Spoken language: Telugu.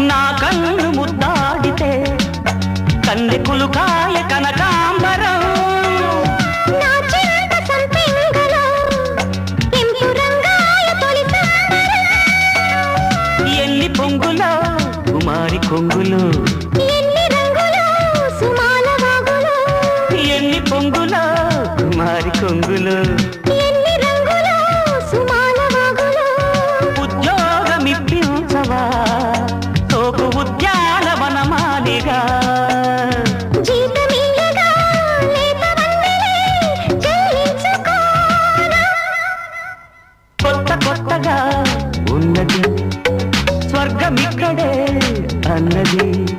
నా కన్ను ముద్దాడితే కన్నె కులుకాయ కనకాంబరం. ఎల్లి పొంగులో కుమారి కొంగులు. ఎన్ని పొంగులో కుమారి కొంగులు. కొత్తగా ఉన్నది. స్వర్గమిక్కడే అన్నది.